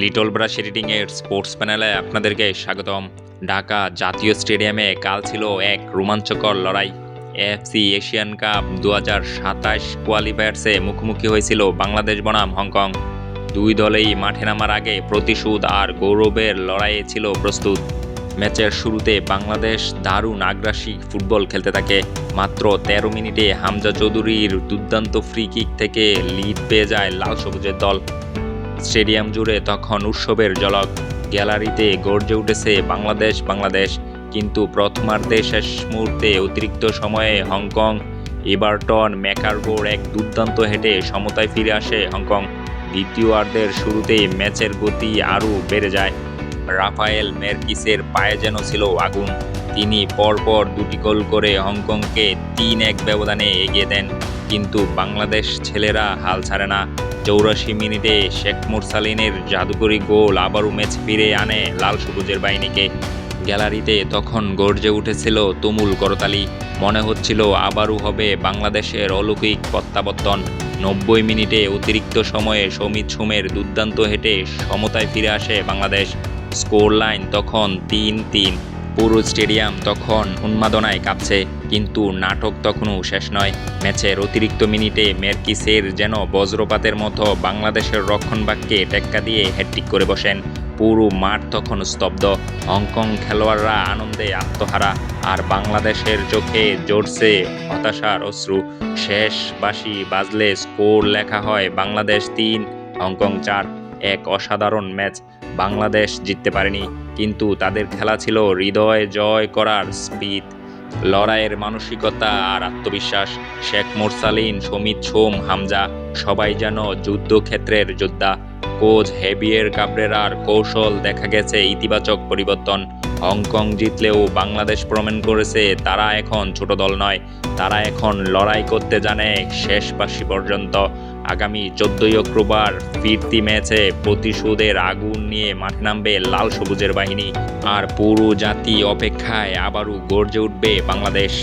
Little brush এডিটিংয়ের sports প্যানেলে আপনাদেরকে স্বাগতম। ঢাকা জাতীয় স্টেডিয়ামে কাল ছিল এক রোমাঞ্চকর লড়াই। এএফসি এশিয়ান কাপ দু হাজার সাতাশ কোয়ালিফায়ার্সে মুখোমুখি হয়েছিল বাংলাদেশ বনাম হংকং। দুই দলেই মাঠে নামার আগে প্রতিশোধ আর গৌরবের লড়াইয়ে ছিল প্রস্তুত। ম্যাচের শুরুতে বাংলাদেশ দারুণ আগ্রাসী ফুটবল খেলতে থাকে। মাত্র তেরো মিনিটে হামজা চৌধুরীর দুর্দান্ত ফ্রি কিক থেকে লিড পেয়ে যায় লাল সবুজের দল। স্টেডিয়াম জুড়ে তখন উৎসবের জলক গ্যালারিতে গর্জে উঠেছে বাংলাদেশ বাংলাদেশ। কিন্তু প্রথমার্ধে শেষ মুহূর্তে অতিরিক্ত সময়ে হংকং এবারটন ম্যাকারগোর এক দুর্দান্ত হেঁটে সমতায় ফিরে আসে হংকং। দ্বিতীয়ার্ধের শুরুতেই ম্যাচের গতি আরও বেড়ে যায়। রাফায়েল মেরকিসের পায়ে যেন ছিল আগুন। তিনি পরপর দুটি গোল করে হংকংকে তিন এক ব্যবধানে এগিয়ে দেন। কিন্তু বাংলাদেশ ছেলেরা হাল ছাড়ে না। চৌরাশি মিনিটে শেখ মুরসালিনের জাদুকরি গোল আবারও ম্যাচ ফিরে আনে লাল সবুজের বাহিনীকে। গ্যালারিতে তখন গর্জে উঠেছিল তুমুল করতালি। মনে হচ্ছিল আবারও হবে বাংলাদেশের অলৌকিক প্রত্যাবর্তন। নব্বই মিনিটে অতিরিক্ত সময়ে সমিত সোমের দুর্দান্ত হেঁটে সমতায় ফিরে আসে বাংলাদেশ। স্কোর লাইন তখন তিন তিন। পুরো স্টেডিয়াম তখন উন্মাদনায় কাঁপছে, কিন্তু নাটক তখনও শেষ নয়। ম্যাচের অতিরিক্ত মিনিটে মেরকিসের যেন বজ্রপাতের মতো বাংলাদেশের রক্ষণভাগকে টেক্কা দিয়ে হ্যাট্রিক করে বসেন। পুরো মাঠ তখন স্তব্ধ। হংকং খেলোয়াড়রা আনন্দে আত্মহারা, আর বাংলাদেশের চোখে জোরছে হতাশার অশ্রু। শেষ বাসি বাজলে স্কোর লেখা হয় বাংলাদেশ তিন, হংকং চার। এক অসাধারণ ম্যাচ বাংলাদেশ জিততে পারেনি। কিন্তু তাদের খেলা ছিল হৃদয় জয় করার স্পিড। লড়াইয়ের মানসিকতা আর আত্মবিশ্বাস, শেখ মোরসালিন, সমিত সোম, হামজা, সবাই যেন যুদ্ধক্ষেত্রের যোদ্ধা। কোচ হেভিয়ের কাবরেরার কৌশল দেখা গেছে ইতিবাচক পরিবর্তন। হংকং জিতলেও বাংলাদেশ প্রমাণ করেছে তারা এখন ছোট দল নয়, তারা এখন লড়াই করতে জানে শেষ পাশি পর্যন্ত। আগামী চোদ্দই অক্টোবর ফিরতি ম্যাচে প্রতিশোধের আগুন নিয়ে মাঠ নামবে লাল সবুজের বাহিনী। আর পুরো জাতি অপেক্ষায় আবারও গর্জে উঠবে বাংলাদেশ।